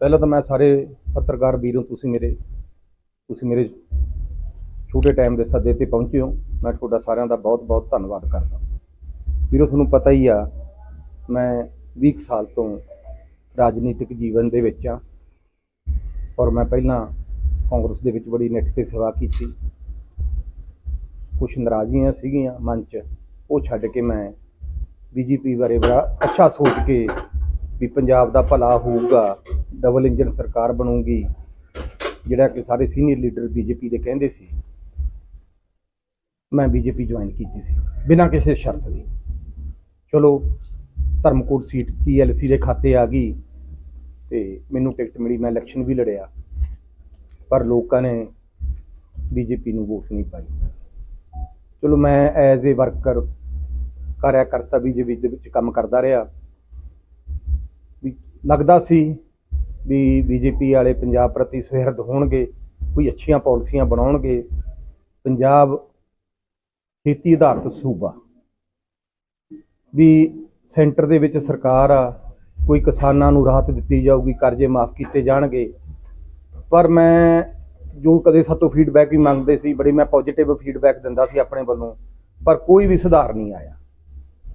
ਪਹਿਲਾਂ ਤਾਂ ਮੈਂ ਸਾਰੇ ਪੱਤਰਕਾਰ ਵੀਰੋ ਤੁਸੀਂ ਮੇਰੇ ਤੁਸੀਂ ਮੇਰੇ ਛੋਟੇ ਟਾਈਮ ਦੇ ਸੱਦੇ ਤੇ ਪਹੁੰਚੇ ਹੋ। ਮੈਂ ਤੁਹਾਡਾ ਸਾਰਿਆਂ ਦਾ ਬਹੁਤ-ਬਹੁਤ ਧੰਨਵਾਦ ਕਰਦਾ ਵੀਰੋ ਤੁਹਾਨੂੰ ਪਤਾ ਹੀ ਆ ਮੈਂ 20 ਸਾਲ ਤੋਂ ਰਾਜਨੀਤਿਕ ਜੀਵਨ ਦੇ ਵਿੱਚ ਆ ਔਰ ਮੈਂ ਪਹਿਲਾਂ ਕਾਂਗਰਸ ਦੇ ਵਿੱਚ ਬੜੀ ਨਿੱਠ ਤੇ ਸੇਵਾ ਕੀਤੀ। ਕੁਝ ਨਾਰਾਜ਼ੀਆਂ ਸੀਗੀਆਂ ਮਨ 'ਚ, ਉਹ ਛੱਡ ਕੇ ਮੈਂ ਬੀਜੇਪੀ ਬਾਰੇ ਬੜਾ ਅੱਛਾ ਸੋਚ ਕੇ ਵੀ ਪੰਜਾਬ ਦਾ ਭਲਾ ਹੋਊਗਾ ਡਬਲ ਇੰਜਨ ਸਰਕਾਰ ਬਣੂਗੀ, ਜਿਹੜਾ ਕਿ ਸਾਰੇ ਸੀਨੀਅਰ ਲੀਡਰ ਬੀਜੇਪੀ ਦੇ ਕਹਿੰਦੇ ਸੀ। ਮੈਂ ਬੀਜੇਪੀ ਜੁਆਇਨ ਕੀਤੀ ਸੀ, ਬਿਨਾਂ ਕਿਸੇ ਸ਼ਰਤ ਦੇ। ਚਲੋ, ਧਰਮਕੋਟ ਸੀਟ ਪੀਐਲਸੀ ਦੇ ਖਾਤੇ ਆ ਗਈ ਤੇ ਮੈਨੂੰ ਟਿਕਟ ਮਿਲੀ, ਮੈਂ ਇਲੈਕਸ਼ਨ ਵੀ ਲੜਿਆ। ਪਰ ਲੋਕਾਂ ਨੇ ਬੀਜੇਪੀ ਨੂੰ ਵੋਟ ਨਹੀਂ ਪਾਈ। ਚਲੋ ਮੈਂ ਐਜ਼ ਏ ਵਰਕਰ ਕਾਰਿਆਕਰਤਾ ਬੀਜੇਪੀ ਦੇ ਵਿੱਚ ਕੰਮ ਕਰਦਾ ਰਿਹਾ, ਵੀ ਲੱਗਦਾ ਸੀ ਵੀ ਬੀਜੇਪੀ ਵਾਲੇ ਪੰਜਾਬ ਪ੍ਰਤੀ ਸੁਹਿਰਦ ਹੋਣਗੇ, ਕੋਈ ਅੱਛੀਆਂ ਪਾਲਿਸੀਆਂ ਬਣਾਉਣਗੇ, ਪੰਜਾਬ ਖੇਤੀ ਆਧਾਰਿਤ ਸੂਬਾ। ਵੀ ਸੈਂਟਰ ਦੇ ਵਿੱਚ ਸਰਕਾਰ ਆ, ਕੋਈ ਕਿਸਾਨਾਂ ਨੂੰ ਰਾਹਤ ਦਿੱਤੀ ਜਾਊਗੀ, ਕਰਜ਼ੇ ਮਾਫ ਕੀਤੇ ਜਾਣਗੇ। ਪਰ ਮੈਂ ਜੋ ਕਦੇ ਸਾਤੋਂ ਫੀਡਬੈਕ ਵੀ ਮੰਗਦੇ ਸੀ, ਬੜੀ ਮੈਂ ਪੋਜ਼ਿਟਿਵ ਫੀਡਬੈਕ ਦਿੰਦਾ ਸੀ ਆਪਣੇ ਵੱਲੋਂ, ਪਰ ਕੋਈ ਵੀ ਸੁਧਾਰ ਨਹੀਂ ਆਇਆ।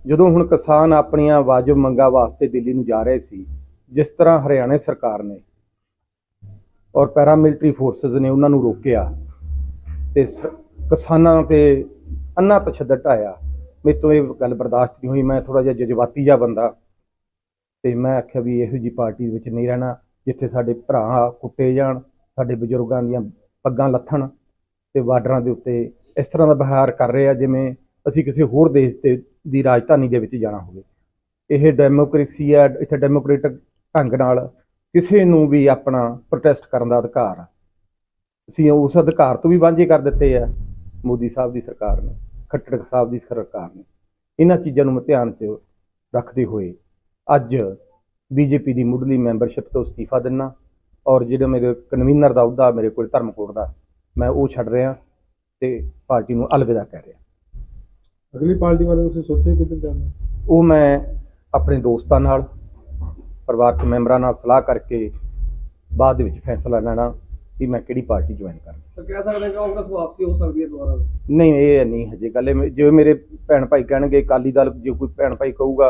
ਜਦੋਂ ਹੁਣ ਕਿਸਾਨ ਆਪਣੀਆਂ ਵਾਜਬ ਮੰਗਾਂ ਵਾਸਤੇ ਦਿੱਲੀ ਨੂੰ ਜਾ ਰਹੇ ਸੀ, ਜਿਸ ਤਰ੍ਹਾਂ ਹਰਿਆਣਾ ਸਰਕਾਰ ਨੇ ਔਰ ਪੈਰਾ ਮਿਲਟਰੀ ਫੋਰਸਸ ਨੇ ਉਹਨਾਂ ਨੂੰ ਰੋਕਿਆ, ਤੇ ਕਿਸਾਨਾਂ ਤੇ ਅੰਨਾ ਤਸ਼ੱਦਦ ਢਾਇਆ ਮੇਰੇ ਤੋਂ ਇਹ ਗੱਲ ਬਰਦਾਸ਼ਤ ਨਹੀਂ ਹੋਈ, ਮੈਂ ਥੋੜਾ ਜਿਹਾ ਜਜ਼ਬਾਤੀ ਜਿਹਾ ਬੰਦਾ, ਤੇ ਮੈਂ ਆਖਿਆ ਵੀ ਇਹੋ ਜੀ ਪਾਰਟੀ ਵਿੱਚ ਨਹੀਂ ਰਹਿਣਾ, ਜਿੱਥੇ ਸਾਡੇ ਭਰਾ ਕੁੱਟੇ ਜਾਣ ਸਾਡੇ ਬਜ਼ੁਰਗਾਂ ਦੀਆਂ ਪੱਗਾਂ ਲੱਥਣ ਤੇ ਬਾਰਡਰਾਂ ਦੇ ਉੱਤੇ ਇਸ ਤਰ੍ਹਾਂ ਦਾ ਵਿਹਾਰ ਕਰ ਰਹੇ ਆ, ਜਿਵੇਂ ਅਸੀਂ ਕਿਸੇ ਹੋਰ ਦੇਸ਼ ਤੇ ਦੀ ਰਾਜਧਾਨੀ ਦੇ ਵਿੱਚ ਜਾਣਾ ਹੋਵੇ। ਇਹ ਡੈਮੋਕ੍ਰੇਸੀ ਹੈ ਇੱਥੇ ਡੈਮੋਕ੍ਰੇਟਿਕ ਢੰਗ ਨਾਲ ਕਿਸੇ ਨੂੰ ਵੀ ਆਪਣਾ ਪ੍ਰੋਟੈਸਟ ਕਰਨ ਦਾ ਅਧਿਕਾਰ ਆ। ਅਸੀਂ ਉਸ ਅਧਿਕਾਰ ਤੋਂ ਵੀ ਵਾਂਝੇ ਕਰ ਦਿੱਤੇ ਆ, ਮੋਦੀ ਸਾਹਿਬ ਦੀ ਸਰਕਾਰ ਨੇ, ਖੱਟੜ ਸਾਹਿਬ ਦੀ ਸਰਕਾਰ ਨੇ। ਇਹਨਾਂ ਚੀਜ਼ਾਂ ਨੂੰ ਧਿਆਨ 'ਚ ਰੱਖਦੇ ਹੋਏ ਅੱਜ ਬੀਜੇਪੀ ਦੀ ਮੁੱਢਲੀ ਮੈਂਬਰਸ਼ਿਪ ਤੋਂ ਅਸਤੀਫਾ ਦਿੰਨਾ। ਔਰ ਜਿਹੜਾ ਮੇਰੇ ਕਨਵੀਨਰ ਦਾ ਅਹੁਦਾ ਮੇਰੇ ਕੋਲ ਧਰਮਕੋਟ ਦਾ ਮੈਂ ਉਹ ਛੱਡ ਰਿਹਾ ਤੇ ਪਾਰਟੀ ਨੂੰ ਅਲਵਿਦਾ ਕਹਿ ਰਿਹਾ। ਅਗਲੀ ਪਾਰਟੀ ਬਾਰੇ ਤੁਸੀਂ ਸੋਚਿਆ ਕਿੱਧਰ ਜਾਣਾ? ਉਹ ਮੈਂ ਆਪਣੇ ਦੋਸਤਾਂ ਨਾਲ ਪਰਿਵਾਰਕ ਮੈਂਬਰਾਂ ਨਾਲ ਸਲਾਹ ਕਰਕੇ ਬਾਅਦ ਦੇ ਵਿੱਚ ਫੈਸਲਾ ਲੈਣਾ ਕਿ ਮੈਂ ਕਿਹੜੀ ਪਾਰਟੀ ਜੁਆਇਨ ਕਰਾਂ ਤਾਂ ਕਹਿ ਸਕਦੇ ਕਿ ਕਾਂਗਰਸ ਵਾਪਸੀ ਹੋ ਸਕਦੀ ਹੈ ਦੁਬਾਰਾ? ਨਹੀਂ ਇਹ ਨਹੀਂ ਹਜੇ ਗੱਲ ਇਹ ਜੇ ਮੇਰੇ ਭੈਣ ਭਾਈ ਕਹਿਣਗੇ ਅਕਾਲੀ ਦਲ ਜੇ ਕੋਈ ਭੈਣ ਭਾਈ ਕਹੂਗਾ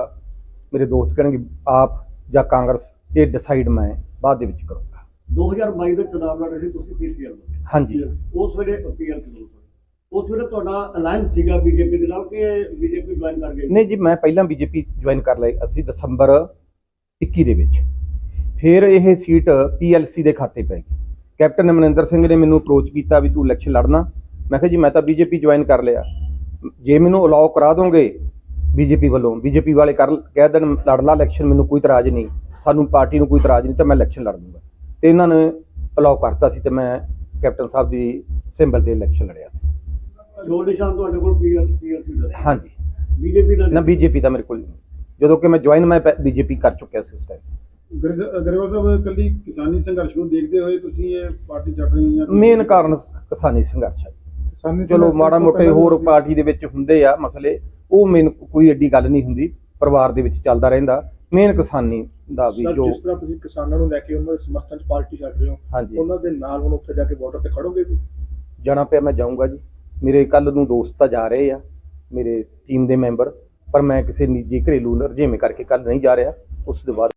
ਮੇਰੇ ਦੋਸਤ ਕਹਿਣਗੇ ਆਪ ਜਾਂ ਕਾਂਗਰਸ ਇਹ ਡਿਸਾਈਡ ਮੈਂ ਬਾਅਦ ਦੇ ਵਿੱਚ ਕਰੂੰਗਾ। 2022 ਦੇ ਚੁਣਾਵ ਲੜ ਰਹੇ ਸੀ ਤੁਸੀਂ ਪੀਸੀਐਲ ਹਾਂਜੀ। ਉਸ ਵੇਲੇ ਪੀਐਲ ਚੁਣਾਵ ਉਸ ਵੇਲੇ ਤੁਹਾਡਾ ਅਲਾਈਅੰਸ ਸੀਗਾ ਬੀਜੇਪੀ ਦੇ ਨਾਲ ਕਿ ਬੀਜੇਪੀ ਜੁਆਇਨ ਕਰ ਗਈ? ਨਹੀਂ ਜੀ ਮੈਂ ਪਹਿਲਾਂ ਬੀਜੇਪੀ ਜੁਆਇਨ ਕਰ ਲਈ ਅਸੀਂ ਦਸੰਬਰ 21 ਦੇ ਵਿੱਚ। ਫਿਰ ਇਹ ਸੀਟ ਪੀਐਲਸੀ ਦੇ ਖਾਤੇ ਪੈ ਗਈ। ਕੈਪਟਨ ਅਮਰਿੰਦਰ ਸਿੰਘ ਨੇ ਮੈਨੂੰ ਅਪਰੋਚ ਕੀਤਾ ਵੀ ਤੂੰ ਇਲੈਕਸ਼ਨ ਲੜਨਾ। ਮੈਂ ਕਿਹਾ ਜੀ ਮੈਂ ਤਾਂ ਬੀਜੇਪੀ ਜੁਆਇਨ ਕਰ ਲਿਆ। ਜੇ ਮੈਨੂੰ ਅਲਾਉ ਕਰਾ ਦੋਗੇ ਬੀਜੇਪੀ ਵੱਲੋਂ ਬੀਜੇਪੀ ਵਾਲੇ ਕਰ ਕਹਿ ਦੇਣ ਲੜ ਲਾ ਇਲੈਕਸ਼ਨ ਮੈਨੂੰ ਕੋਈ ਇਤਰਾਜ਼ ਨਹੀਂ। ਸਾਨੂੰ ਪਾਰਟੀ ਨੂੰ ਕੋਈ ਇਤਰਾਜ਼ ਨਹੀਂ ਤਾਂ ਮੈਂ ਇਲੈਕਸ਼ਨ ਲੜ ਦੂੰਗਾ ਤੇ ਇਹਨਾਂ ਨੇ ਅਲਾਉ ਕਰਤਾ ਸੀ ਤੇ ਮੈਂ ਕੈਪਟਨ ਸਾਹਿਬ ਦੀ ਸਿੰਬਲ ਤੇ ਇਲੈਕਸ਼ਨ ਲੜਿਆ ਸੀ। ਜੋ ਨਿਸ਼ਾਨ ਤੁਹਾਡੇ ਕੋਲ ਪੀਐਲ ਪੀਐਲਸੀ ਦਾ ਹਾਂਜੀ। ਬੀਜੇਪੀ ਦਾ ਨਾ ਬੀਜੇਪੀ ਦਾ ਮੇਰੇ ਕੋਲ। ਜਦੋਂ ਕਿ ਮੈਂ ਜੁਆਇਨ ਮੈਂ ਬੀਜੇਪੀ ਕਰ ਚੁੱਕਿਆ ਸੀ ਉਸ ਟਾਈਮ ਗਰੇਵਾਲ ਸਾਹਿਬ ਕੱਲੀ ਕਿਸਾਨੀ ਸੰਘਰਸ਼ ਨੂੰ ਦੇਖਦੇ ਹੋਏ ਤੁਸੀਂ ਇਹ ਪਾਰਟੀ ਛੱਡ ਰਹੇ ਹੋ ਜਾਂ ਮੇਨ ਕਾਰਨ ਕਿਸਾਨੀ ਸੰਘਰਸ਼ ਹੈ। ਕਿਸਾਨੀ ਚਲੋ ਮਾੜਾ ਮੋਟੇ ਹੋਰ ਪਾਰਟੀ ਦੇ ਵਿੱਚ ਹੁੰਦੇ ਆ ਮਸਲੇ ਉਹ ਮੇਨ ਕੋਈ ਏਡੀ ਗੱਲ ਨਹੀਂ ਹੁੰਦੀ। ਪਰਿਵਾਰ ਦੇ ਵਿੱਚ ਚੱਲਦਾ ਰਹਿੰਦਾ। ਮੇਨ ਕਿਸਾਨੀ ਦਾ ਵੀ ਸਰ, ਜੋ ਜਿਸ ਤਰ੍ਹਾਂ ਤੁਸੀਂ ਕਿਸਾਨਾਂ ਨੂੰ ਲੈ ਕੇ ਉਹਨਾਂ ਦੇ ਸਮਰਥਨ ਚ ਪਾਰਟੀ ਛੱਡ ਰਹੇ ਹੋ ਹਾਂਜੀ। ਉਹਨਾਂ ਦੇ ਨਾਲ ਹੁਣ ਉੱਥੇ ਜਾ ਕੇ ਬਾਰਡਰ ਤੇ ਖੜੋਗੇ ਤੁਸੀਂ ਜਾਣਾ ਪਿਆ ਮੈਂ ਜਾਊਂਗਾ ਜੀ। ਮੇਰੇ ਕੱਲ ਨੂੰ ਦੋਸਤ ਤਾਂ ਜਾ ਰਹੇ ਆ ਮੇਰੇ ਟੀਮ ਦੇ ਮੈਂਬਰ ਪਰ ਮੈਂ ਕਿਸੇ ਨਿੱਜੀ ਘਰੇਲੂ ਰਜੇਵੇਂ ਕਰਕੇ ਕੱਲ ਨਹੀਂ ਜਾ ਰਿਹਾ ਉਸ ਤੋਂ ਬਾਅਦ